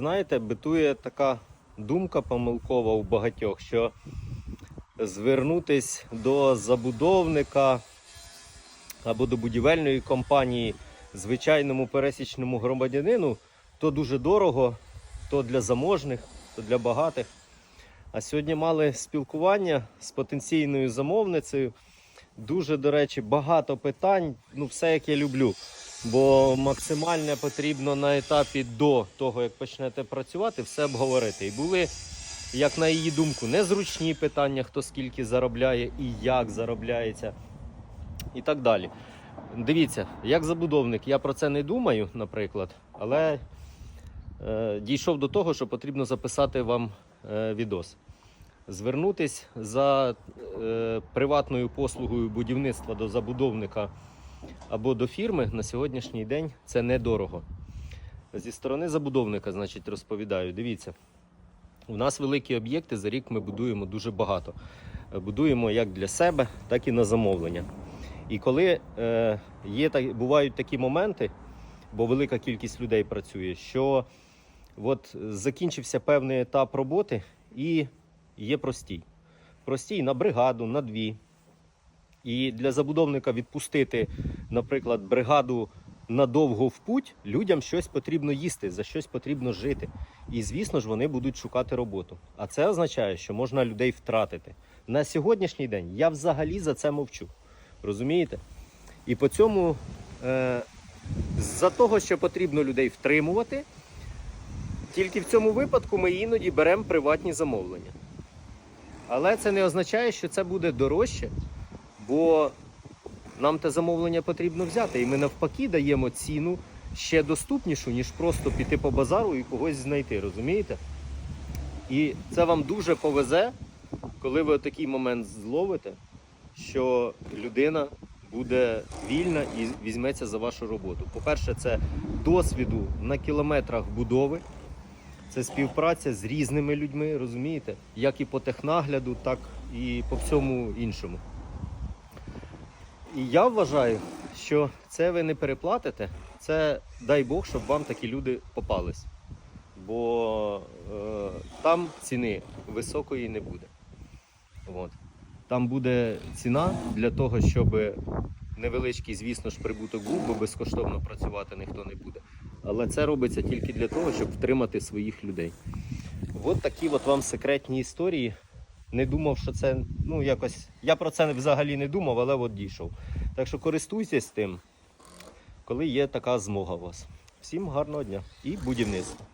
Знаєте, битує така думка помилкова у багатьох, що звернутись до забудовника або до будівельної компанії звичайному пересічному громадянину то дуже дорого, то для заможних, то для багатих. А сьогодні мали спілкування з потенційною замовницею. Дуже, до речі, багато питань. Ну, все як я люблю. Бо максимально потрібно на етапі до того, як почнете працювати, все обговорити. І були, як на її думку, незручні питання, хто скільки заробляє і як заробляється, і так далі. Дивіться, як забудовник, я про це не думаю, наприклад, але е, дійшов до того, що потрібно записати вам е, відос. Звернутись за е, приватною послугою будівництва до забудовника або до фірми на сьогоднішній день це недорого. Зі сторони забудовника, значить, розповідаю, дивіться, у нас великі об'єкти, за рік ми будуємо дуже багато. Е, Будуємо як для себе, так і на замовлення. І коли е, є, так- бувають такі моменти, бо велика кількість людей працює, що от закінчився певний етап роботи і є простій. Простій на бригаду, на дві. І для забудовника відпустити, наприклад, бригаду надовго в путь, людям щось потрібно їсти, за щось потрібно жити. І, звісно ж, вони будуть шукати роботу. А це означає, що можна людей втратити. На сьогоднішній день я взагалі за це мовчу. Розумієте? І по цьому, е, за того, що потрібно людей втримувати, тільки в цьому випадку ми іноді беремо приватні замовлення. Але це не означає, що це буде дорожче, бо нам те замовлення потрібно взяти. І ми навпаки даємо ціну ще доступнішу, ніж просто піти по базару і когось знайти, розумієте? І це вам дуже повезе, коли ви такий момент зловите, що людина буде вільна і візьметься за вашу роботу. По-перше, це досвіду на кілометрах будови. Це співпраця з різними людьми, розумієте? Як і по технагляду, так і по всьому іншому. І я вважаю, що це ви не переплатите. Це дай Бог, щоб вам такі люди попались. Бо е, там ціни високої не буде. От. Там буде ціна для того, щоб невеличкий, звісно ж, прибуток був, бо безкоштовно працювати ніхто не буде. Але це робиться тільки для того, щоб втримати своїх людей. От такі от вам секретні історії. Не думав, що це ну якось. Я про це взагалі не думав, але от дійшов. Так що користуйтесь тим, коли є така змога у вас. Всім гарного дня і будівництва.